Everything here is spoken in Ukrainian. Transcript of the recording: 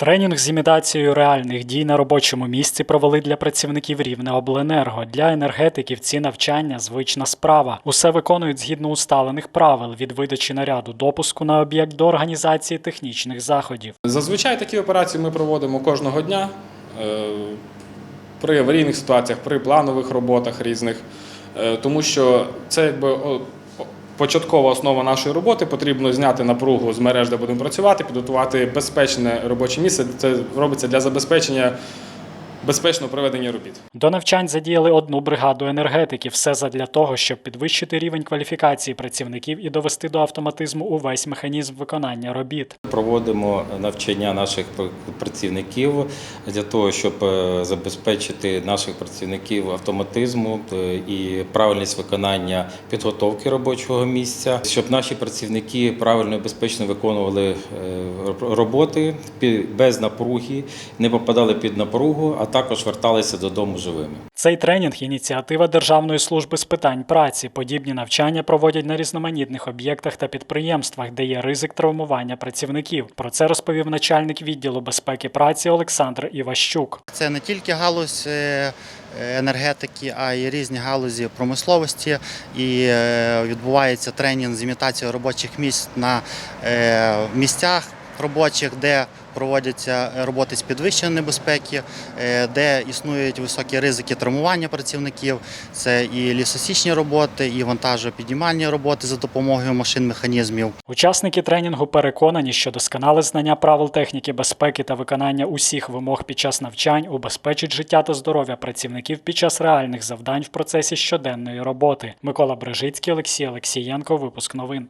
Тренінг з імітацією реальних дій на робочому місці провели для працівників Рівнеобленерго. Для енергетиків ці навчання звична справа. Усе виконують згідно усталених правил від видачі наряду допуску на об'єкт до організації технічних заходів. Зазвичай такі операції ми проводимо кожного дня е, при аварійних ситуаціях, при планових роботах різних, Е, тому що це якби початкова основа нашої роботи. Потрібно зняти напругу з мереж, де будемо працювати, підготувати безпечне робоче місце. Це робиться для забезпечення безпечного проведення робіт. До навчань задіяли одну бригаду енергетиків. Все задля того, щоб підвищити рівень кваліфікації працівників і довести до автоматизму увесь механізм виконання робіт. Проводимо навчання наших працівників для того, щоб е, забезпечити наших працівників автоматизму е, і правильність виконання підготовки робочого місця, щоб наші працівники правильно і безпечно виконували е, роботи пі- без напруги, не попадали під напругу, а також верталися додому живими. Цей тренінг ініціатива Державної служби з питань праці. Подібні навчання проводять на різноманітних об'єктах та підприємствах, де є ризик травмування працівників. Про це розповів начальник відділу безпеки праці Олександр Іващук. Це не тільки галузь е, енергетики, а й різні галузі промисловості. І е, відбувається тренінг з імітацією робочих місць на е, місцях робочих, де проводяться роботи з підвищеної небезпеки, е, де існують високі ризики травмування працівників. Це і лісосічні роботи, і вантажопіднімальні роботи за допомогою машин механізмів. Учасники тренінгу переконані, що досконале знання правил техніки безпеки та виконання усіх вимог під час навчань убезпечить життя та здоров'я працівників під час реальних завдань в процесі щоденної роботи. Микола Брижицький, Олексій Олексієнко. Випуск новин.